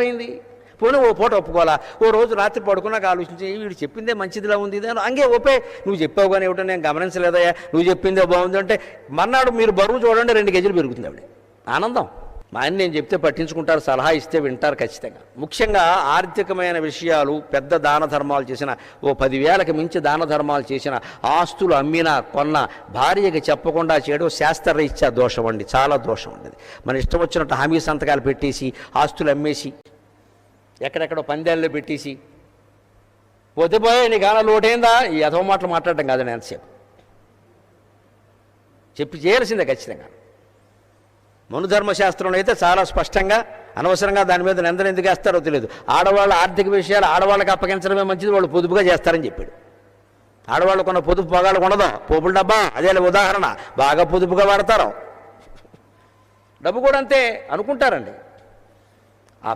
అయింది పోనీ ఓ పూట ఒప్పుకోవాలా? ఓ రోజు రాత్రి పడుకున్నాక ఆలోచించి వీడు చెప్పిందే మంచిదిలా ఉంది అని అంగే ఓపే నువ్వు చెప్పావు కానీ ఏమిటో నేను గమనించలేదయ్యా. నువ్వు చెప్పిందే బాగుంది. అంటే మర్నాడు మీరు బరువు చూడండి రెండు కేజీలు పెరుగుతుంది ఆవిడ. ఆనందం. మా ఆయన నేను చెప్తే పట్టించుకుంటారు సలహా ఇస్తే వింటారు ఖచ్చితంగా. ముఖ్యంగా ఆర్థికమైన విషయాలు పెద్ద దాన ధర్మాలు చేసిన ఓ పదివేలకు మించి దాన ధర్మాలు చేసిన ఆస్తులు అమ్మినా కొన్న భార్యకి చెప్పకుండా చేయడం శాస్త్రరీత్యా దోషం అండి చాలా దోషం అండి మన ఇష్టం వచ్చినట్టు హామీ సంతకాలు పెట్టేసి ఆస్తులు అమ్మేసి ఎక్కడెక్కడో పందేళ్ళు పెట్టేసి పొద్దుపోయే పోయే నీ గాన లోటైందా? ఈ అధవ మాటలు మాట్లాడటం కాదండి ఎంతసేపు. చెప్పి చేయాల్సిందే ఖచ్చితంగా. మనుధర్మశాస్త్రంలో అయితే చాలా స్పష్టంగా అనవసరంగా దాని మీద నిందన ఎందుకు వేస్తారో తెలియదు. ఆడవాళ్ళ ఆర్థిక విషయాలు ఆడవాళ్ళకి అప్పగించడమే మంచిది వాళ్ళు పొదుపుగా చేస్తారని చెప్పాడు. ఆడవాళ్ళు కొన్న పొదుపు పొగాలు ఉండదు. పోపుల డబ్బా అదే ఉదాహరణ. బాగా పొదుపుగా వాడతారు. డబ్బు కూడా అంతే అనుకుంటారండి. ఆ